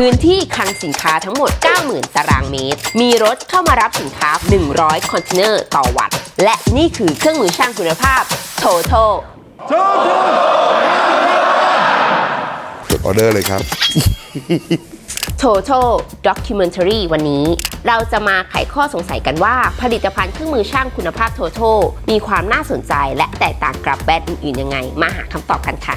พื้นที่คลังสินค้าทั้งหมด 90,000 ตารางเมตร มีรถเข้ามารับสินค้า 100 คอนเทนเนอร์ต่อวัน และนี่คือเครื่องมือช่างคุณภาพ Total จดออเดอร์เลยครับ Total Documentary วันนี้ เราจะมาไขข้อสงสัยกันว่า ผลิตภัณฑ์เครื่องมือช่างคุณภาพ Total มีความน่าสนใจและแตกต่างกับแบรนด์อื่นๆยังไง มาหาคำตอบกันค่ะ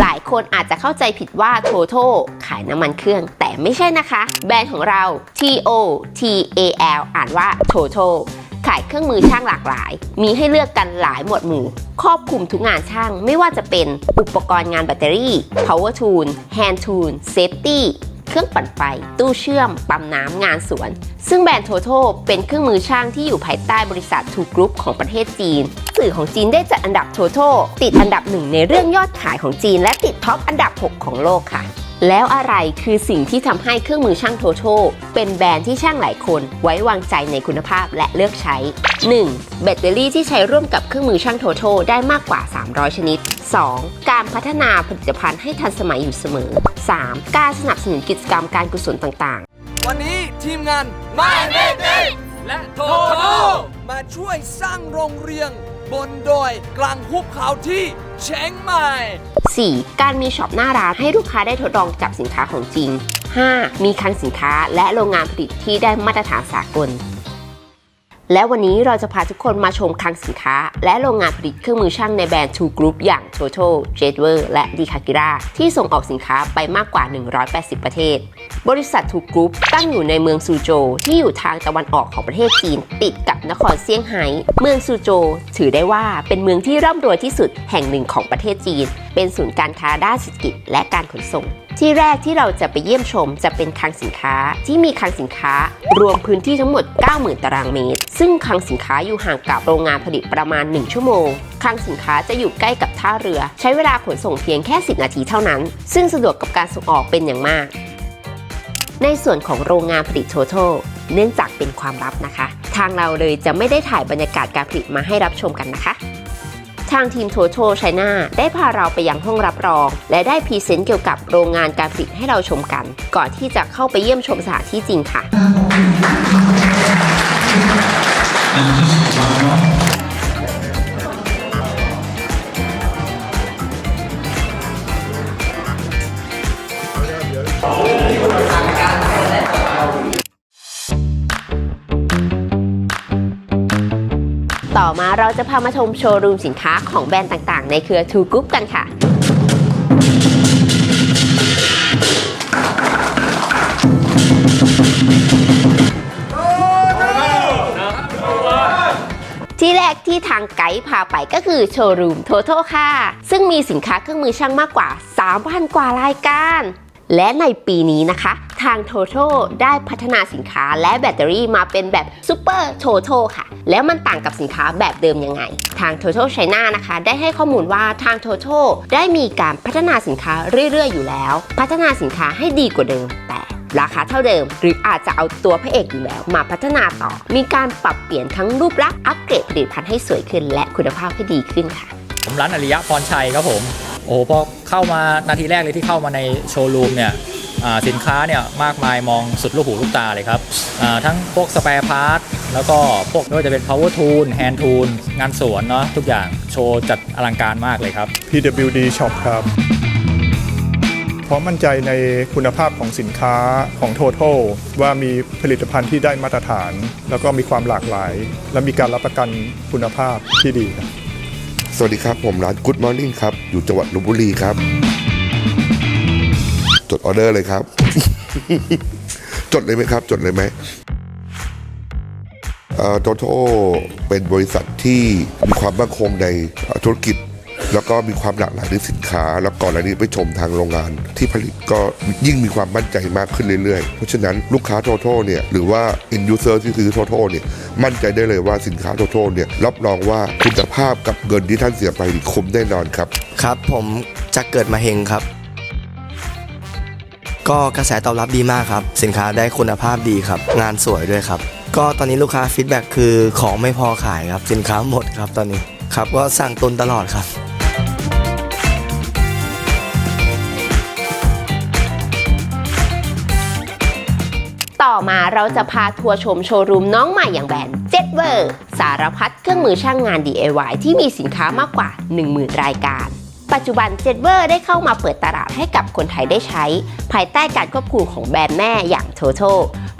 หลายคนอาจจะเข้าใจผิดว่า Total ขายน้ำมันเครื่อง แต่ไม่ใช่นะคะ แบรนด์ของเรา T O T A L อ่านว่า Total ขายเครื่องมือช่างหลากหลาย มีให้เลือกกันหลายหมวดหมู่ ครอบคลุมทุกงานช่าง ไม่ว่าจะเป็นอุปกรณ์งานแบตเตอรี่ power tool hand tool safety เครื่องปั่นไฟ ตู้เชื่อม ปั๊มน้ำงานสวน ซึ่งแบรนด์โทโทเป็นเครื่องมือช่างที่อยู่ภายใต้บริษัททูกรุ๊ปของประเทศจีน สื่อของจีนได้จัดอันดับโทโทติดอันดับหนึ่งในเรื่องยอดขายของจีน และติดท็อปอันดับ 6 ของโลกค่ะ แล้วอะไรคือสิ่งที่ทำให้เครื่องมือช่างโทโทเป็นแบรนด์ที่ช่างหลายคนไว้วางใจในคุณภาพและเลือกใช้ 1. แบตเตอรี่ที่ใช้ร่วมกับเครื่องมือช่างโทโทได้มากกว่า 300 ชนิด 2. การพัฒนาผลิตภัณฑ์ให้ทันสมัยอยู่เสมอ 3. การสนับสนุนกิจกรรมการกุศลต่างๆ วันนี้ทีมงานมาเนเด็กและโทโทมาช่วยสร้างโรงเรียน บนดอยกลางภูเขาที่เชียงใหม่ 4. การมีช็อปหน้าร้านให้ลูกค้าได้ทดลองจับสินค้าของจริง 5. มีคลังสินค้าและโรงงานผลิตที่ได้มาตรฐานสากล และวันนี้เราจะพาทุกคนมาชมคลังสินค้า และโรงงานผลิตเครื่องมือช่างในแบรนด์ Two Group อย่าง Toto, j a d w e r และ d i k a k i r a ที่ส่งออกสินค้าไปมากกว่า 180 ประเทศ บริษัท Two Group ตั้งอยู่ในเมืองซูโจวที่อยู่ทางตะวันออกของประเทศจีน ติดกับนครเซี่ยงไฮ้เมืองซูโจวถือได้ว่าเป็นเมืองที่ร่ำรวยที่สุดแห่งหนึ่งของประเทศจีน เป็นศูนย์การค้าด้านเศรษฐกิจและการขนส่ง ที่แรกที่เราจะไปเยี่ยมชมจะเป็นคลังสินค้าที่มีคลังสินค้ารวมพื้นที่ทั้งหมด 90,000 ตารางเมตร ซึ่งคลังสินค้าอยู่ห่างกับโรงงานผลิตประมาณ 1 ชั่วโมงคลังสินค้าจะอยู่ใกล้กับท่าเรือ ใช้เวลาขนส่งเพียงแค่ 10 นาทีเท่านั้น ซึ่งสะดวกกับการส่งออกเป็นอย่างมาก ในส่วนของโรงงานผลิตโทโทเนื่องจากเป็นความลับนะคะ ทางเราเลยจะไม่ได้ถ่ายบรรยากาศการผลิตมาให้รับชมกันนะคะ ทางทีมโทโชไชน่าได้พาเราไปยังห้องรับรอง และได้พรีเซนต์เกี่ยวกับโรงงานการผลิตให้เราชมกัน ก่อนที่จะเข้าไปเยี่ยมชมสถานที่จริงค่ะ ต่อมาเราจะพามาชมโชว์รูมสินค้าของแบรนด์ต่างๆ ในเครือ Two Group กันค่ะที่แรกที่ทางไกด์พาไปก็คือโชว์รูมโทโทค่ะ ซึ่งมีสินค้าเครื่องมือช่างมากกว่า 3,000 กว่ารายการ และในปีนี้นะคะ ทาง Toto ได้พัฒนาสินค้าและแบตเตอรี่มาเป็นแบบ Super Toto ค่ะ แล้วมันต่างกับสินค้าแบบเดิมยังไง ทาง Toto China นะคะ ได้ให้ข้อมูลว่าทาง Toto ได้มีการพัฒนาสินค้าเรื่อย ๆ อยู่แล้ว พัฒนาสินค้าให้ดีกว่าเดิมแต่ราคาเท่าเดิม หรืออาจจะเอาตัวพระเอกอยู่แล้วมาพัฒนาต่อ มีการปรับเปลี่ยนทั้งรูปลักษณ์อัปเกรดผลิตภัณฑ์ให้สวยขึ้น และคุณภาพให้ดีขึ้นค่ะผมร้านอริยะพรชัยครับผม โอ้โหพอเข้ามานาทีแรกเลยที่เข้ามาในโชว์รูมเนี่ยสินค้าเนี่ยมากมายมองสุดลูกหูลูกตาเลยครับทั้งพวกสเปร์พาร์ทแล้วก็พวกไม่ว่าจะเป็น power tool hand tool งานสวนเนาะทุกอย่างโชว์จัดอลังการมากเลยครับ PWD Shop ครับพราะมั่นใจในคุณภาพของสินค้าของ Total ว่ามีผลิตภัณฑ์ที่ได้มาตรฐาน แล้วก็มีความหลากหลาย และมีการรับประกันคุณภาพที่ดีครับ สวัสดีครับ ผมร้าน Good Morning ครับ อยู่จังหวัดลบบุรีครับ จดออเดอร์เลยครับ จดเลยไหมครับ จดเลยไหมโตโตเป็นบริษัทที่มีความมั่นคงในธุรกิจ แล้วก็มีความหลากหลายในสินค้า แล้วก่อนหน้านี้ไปชมทางโรงงานที่ผลิตก็ยิ่งมีความมั่นใจมากขึ้นเรื่อยๆ เพราะฉะนั้นลูกค้าโตโตเนี่ยหรือว่า end user ที่ซื้อโตโตเนี่ยมั่นใจได้เลยว่าสินค้าโตโตเนี่ยรับรองว่าคุณภาพกับเงินที่ท่านเสียไปคุ้มแน่นอนครับ ครับ ผมจะเกิดมาเฮงครับ ก็กระแสตอบรับดีมากครับ สินค้าได้คุณภาพดีครับ งานสวยด้วยครับ ก็ตอนนี้ลูกค้าฟีดแบ็กคือของไม่พอขายครับ สินค้าหมดครับตอนนี้ครับก็สั่งตุนตลอดครับ อมาเราจะพาทัวร์ชมโชว์รูมน้องใหม่อย่างแบรนด์เจ็ดเวอร์สารพัดเครื่องมือช่างงาน DIY ที่มีสินค้ามากกว่า 10,000 รายการ ปัจจุบันเจ็ดเวอร์ได้เข้ามาเปิดตลาดให้กับคนไทยได้ใช้ ภายใต้การควบคุมของแบรนด์แม่อย่าง Total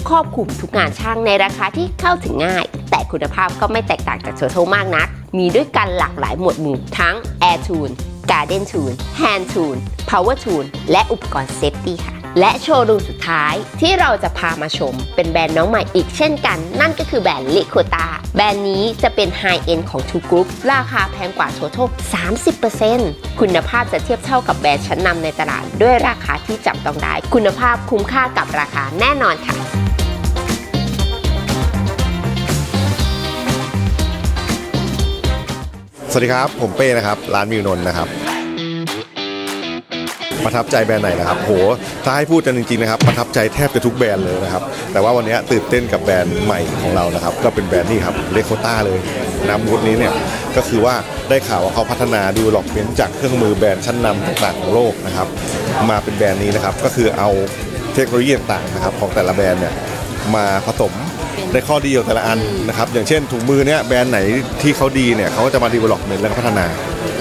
ครอบคลุมทุกงานช่างในราคาที่เข้าถึงง่าย แต่คุณภาพก็ไม่แตกต่างจาก Total มากนัก มีด้วยกันหลากหลายหมวดหมู่ทั้ง Air Tool Garden Tool Hand Tool Power Tool และอุปกรณ์เซฟตี้ค่ะ และโชว์รูมสุดท้ายที่เราจะพามาชม เป็นแบรนด์น้องใหม่อีกเช่นกัน นั่นก็คือแบรนด์ลิโคตาแบรนด์นี้จะเป็นไฮเอ็นของ Two Group ราคาแพงกว่า Total 30%คุณภาพจะเทียบเท่ากับแบรนด์ชั้นนำในตลาด ด้วยราคาที่จับต้องได้ คุณภาพคุ้มค่ากับราคาแน่นอนค่ะสวัสดีครับ ผมเป้นะครับ ร้านมิวนนท์นะครับ ประทับใจแบรนด์ไหนนะครับโหถ้าให้พูดกันจริงๆนะครับประทับใจแทบจะทุกแบรนด์เลยนะครับแต่ว่าวันนี้ตื่นเต้นกับแบรนด์ใหม่ของเรานะครับก็เป็นแบรนด์นี้ครับเลโคต้าเลยน้ำมูดนี้เนี่ยก็คือว่าได้ข่าวว่าเขาพัฒนาดีวล็อปเมนจากเครื่องมือแบรนด์ชั้นนำต่างๆของโลกนะครับมาเป็นแบรนด์นี้นะครับก็คือเอาเทคโนโลยีต่างๆนะครับของแต่ละแบรนด์เนี่ยมาผสมในข้อดีของแต่ละอันนะครับอย่างเช่นถุงมือเนี่ยแบรนด์ไหนที่เขาดีเนี่ยเขาก็จะมาดีวล็อปเมนแล้วก็พัฒนา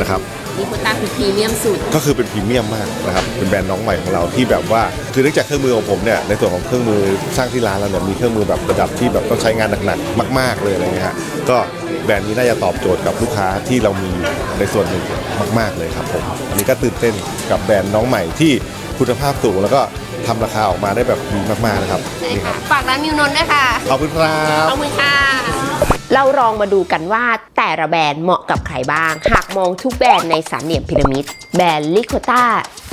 นะครับ ลิโคตาคือพรีเมียมสุด ก็คือเป็นพรีเมียมมากนะครับ เป็นแบรนด์น้องใหม่ของเราที่แบบว่า คือเนื่องจากเครื่องมือของผมเนี่ย ในส่วนของเครื่องมือสร้างที่ร้านเราเนี่ย มีเครื่องมือแบบระดับที่แบบต้องใช้งานหนักๆ มาก ๆ เลยอะไรเงี้ยฮะ ก็แบรนด์นี้น่าจะตอบโจทย์กับลูกค้าที่เรามีในส่วนหนึ่งมาก ๆ เลยครับผม อันนี้ก็ตื่นเต้นกับแบรนด์น้องใหม่ที่คุณภาพสูงแล้วก็ทำราคาออกมาได้แบบดีมากๆนะครับ ใช่นี่คค่ะรับฝากร้านมิวนนท์ด้วยค่ะ ขอบคุณครับ ขอบคุณค่ะ เราลองมาดูกันว่าแต่ละแบรนด์เหมาะกับใครบ้าง หากมองทุกแบรนด์ในสามเหลี่ยมพีระมิด แบรนด์ลิโคต้า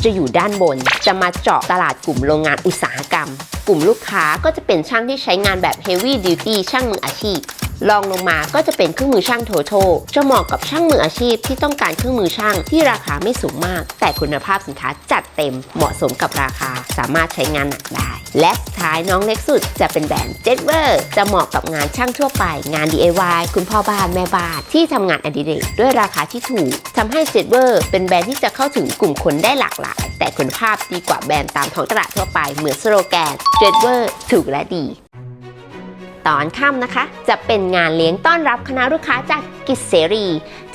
จะอยู่ด้านบน จะมาเจาะตลาดกลุ่มโรงงานอุตสาหกรรม กลุ่มลูกค้าก็จะเป็นช่างที่ใช้งานแบบ Heavy Duty ช่างมืออาชีพลองลงมาก็จะเป็นเครื่องมือช่างโทโทจะเหมาะกับช่างมืออาชีพที่ต้องการเครื่องมือช่างที่ราคาไม่สูงมาก แต่คุณภาพสินค้าจัดเต็มเหมาะสมกับราคา สามารถใช้งานหนักได้ และสุดท้ายน้องเล็กสุดจะเป็นแบรนด์เจ็ดเวอร์จะเหมาะกับงานช่างทั่วไป งาน DIY คุณพ่อบ้านแม่บ้านที่ทำงานอดิเรกด้วยราคาที่ถูกทำให้เจ็ดเวอร์เป็นแบรนด์ที่จะเข้าถึงกลุ่มคนได้หลากหลายแต่คุณภาพดีกว่าแบรนด์ตามท้องตลาดทั่วไปเหมือนสโลแกนเจ็ดเวอร์ถูกและดี ตอนค่ำนะคะ จะเป็นงานเลี้ยงต้อนรับคณะลูกค้าจากกิจเสรี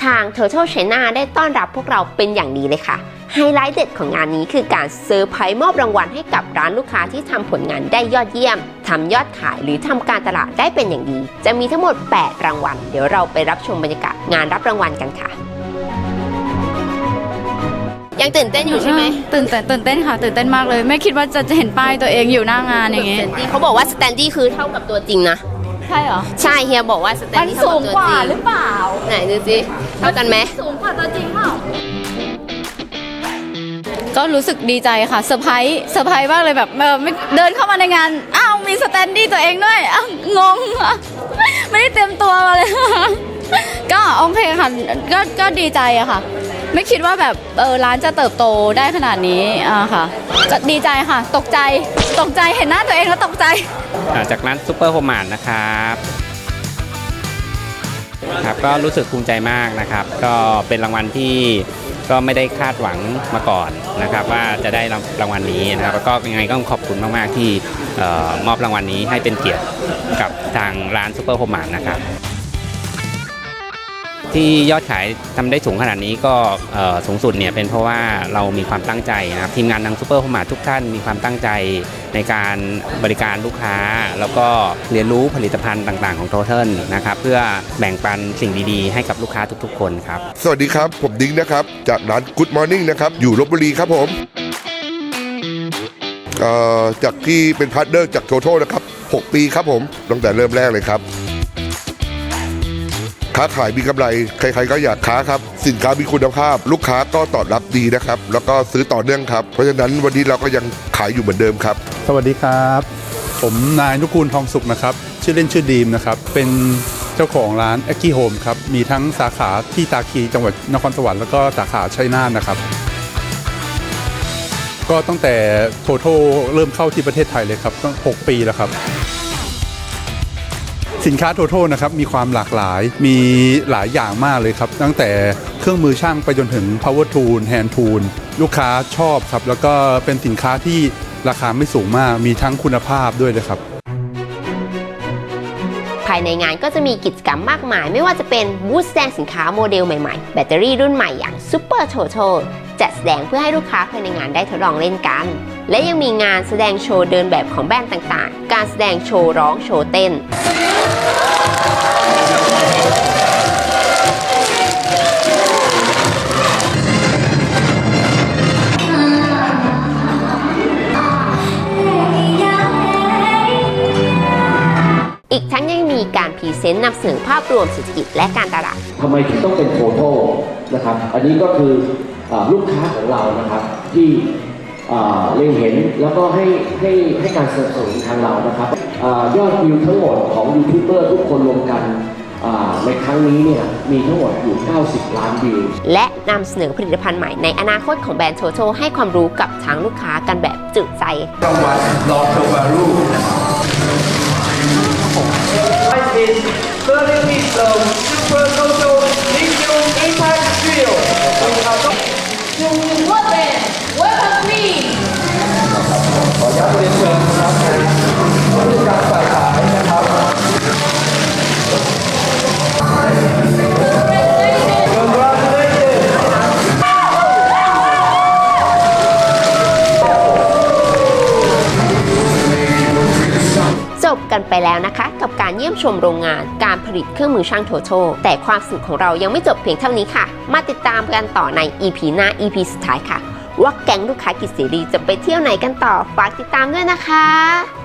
ทาง Total China ได้ต้อนรับพวกเราเป็นอย่างดีเลยค่ะไฮไลท์เด็ดของงานนี้คือการเซอร์ไพรส์มอบรางวัลให้กับร้านลูกค้าที่ทำผลงานได้ยอดเยี่ยม ทำยอดขายหรือทำการตลาดได้เป็นอย่างดี จะมีทั้งหมด 8 รางวัล เดี๋ยวเราไปรับชมบรรยากาศงานรับรางวัลกันค่ะ ยังตื่นเต้นอยู่ใช่ไหมตื่นเต้นตื่นเต้นค่ะ ตื่นเต้นมากเลย ไม่คิดว่าจะจะเห็นป้ายตัวเองอยู่หน้างานอย่างเงี้ยเขาบอกว่าสแตนดี้คือเท่ากับตัวจริงนะ ใช่เหรอ ใช่เฮียบอกว่าสแตนมันดี้สูเท่ากับตัวงกว่าจริงหรือเปล่าไหนดูสิเท่ากันไหม สูงกว่าตัวจริงเปล่า ก็รู้สึกดีใจค่ะเซอร์ไพรส์เซอร์ไพรส์มากเลยแบบเออไม่เดินเข้ามาในงานอ้าวมีสแตนดี้ตัวเองด้วยอ้าวงงค่ะไม่ได้เตรียมตัวมาเลย ก็โอเคค่ะก็ก็ดีใจอะค่ะ ไม่คิดว่าแบบเออร้านจะเติบโตได้ขนาดนี้อ่าค่ะก็ดีใจค่ะ ตกใจตกใจเห็นหน้าตัวเองแล้วตกใจ อ่าจากร้านซูเปอร์โฮมมานนะครับครับ ก็รู้สึกภูมิใจมากนะครับ ก็เป็นรางวัลที่ก็ไม่ได้คาดหวังมาก่อนนะครับ ว่าจะได้รางวัลนี้นะครับ แล้วก็ยังไงก็ขอบคุณมาก ๆ ที่เออมอบรางวัลนี้ให้เป็นเกียรติกับทางร้านซูเปอร์โฮมมานนะครับ ที่ยอดขายทำได้สูงขนาดนี้ก็สูงสุดเนี่ยเป็นเพราะว่าเรามีความตั้งใจนะครับทีมงานทางซูเปอร์โฮมมาทุกท่านมีความตั้งใจในการบริการลูกค้า แล้วก็เรียนรู้ผลิตภัณฑ์ต่าง ๆของโทเทิลนะครับเพื่อแบ่งปันสิ่งดีๆ ให้กับลูกค้าทุกๆ คนครับ สวัสดีครับ ผมดิ้งนะครับ จากร้าน Good Morning นะครับอยู่ลบบุรีครับผมจากที่เป็นพาร์ทเนอร์จากโทโทนะครับ 6 ปีครับผมตั้งแต่เริ่มแรกเลยครับ ค้าขายมีกำไร ใครๆก็อยากค้าครับ สินค้ามีคุณภาพ ลูกค้าก็ตอบรับดีนะครับ แล้วก็ซื้อต่อเนื่องครับ เพราะฉะนั้นวันนี้เราก็ยังขายอยู่เหมือนเดิมครับ สวัสดีครับ ผมนายนุกูลทองสุขนะครับ ชื่อเล่นชื่อดีมนะครับ เป็นเจ้าของร้าน a อ k i Home ครับ มีทั้งสาขาที่ตาคีจังหวัดนครสวรรค์แล้วก็สาขาชัยนาทนะครับก็ตั้งแต่โทโทเริ่มเข้าที่ประเทศไทยเลยครับตั้ง 6 ปีแล้วครับ สินค้าโทโทนะครับมีความหลากหลายมีหลายอย่างมากเลยครับ ตั้งแต่เครื่องมือช่างไปจนถึง power tool hand tool ลูกค้าชอบครับ แล้วก็เป็นสินค้าที่ราคาไม่สูงมาก มีทั้งคุณภาพด้วยเลยครับ ภายในงานก็จะมีกิจกรรมมากมาย ไม่ว่าจะเป็นบูธแสดงสินค้าโมเดลใหม่ๆ แบตเตอรี่รุ่นใหม่อย่าง Super t o t o จัดแสดงเพื่อให้ลูกค้าภายในงานได้ทดลองเล่นกัน และยังมีงานแสดงโชว์เดินแบบของแบรนด์ต่างๆ การแสดงโชว์ร้องโชว์เต้น อีกทั้งยังมีการพรีเซนต์นำเสนอภาพรวมเศรษฐกิจและการตลาด ทำไมถึงต้องเป็นโทโทนะครับ อันนี้ก็คืออาลูกค้าของเรานะครับ ที่อ่าเล็งเห็นแล้วก็ให้ให้ให้การสนับสนุนทางเรานะครับ ยอดวิวทั้งหมดของยูทูบเบอร์ทุกคนรวมกันอ่าในครั้งนี้เนี่ยมีทั้งหมดอยู่ 90 ล้านวิว และนำเสนอผลิตภัณฑ์ใหม่ในอนาคตของแบรนด์โทโทให้ความรู้กับทางลูกค้ากันแบบจุใจ จบกันไปแล้วนะคะ กับการเยี่ยมชมโรงงานการผลิตเครื่องมือช่างโทโทแต่ความสนุกของเรายังไม่จบเพียงเท่านี้ค่ะ มาติดตามกันต่อใน EP หน้า EP สุดท้ายค่ะ ว่าแก๊งลูกค้ากิจเสรีจะไปเที่ยวไหนกันต่อ ฝากติดตามด้วยนะคะ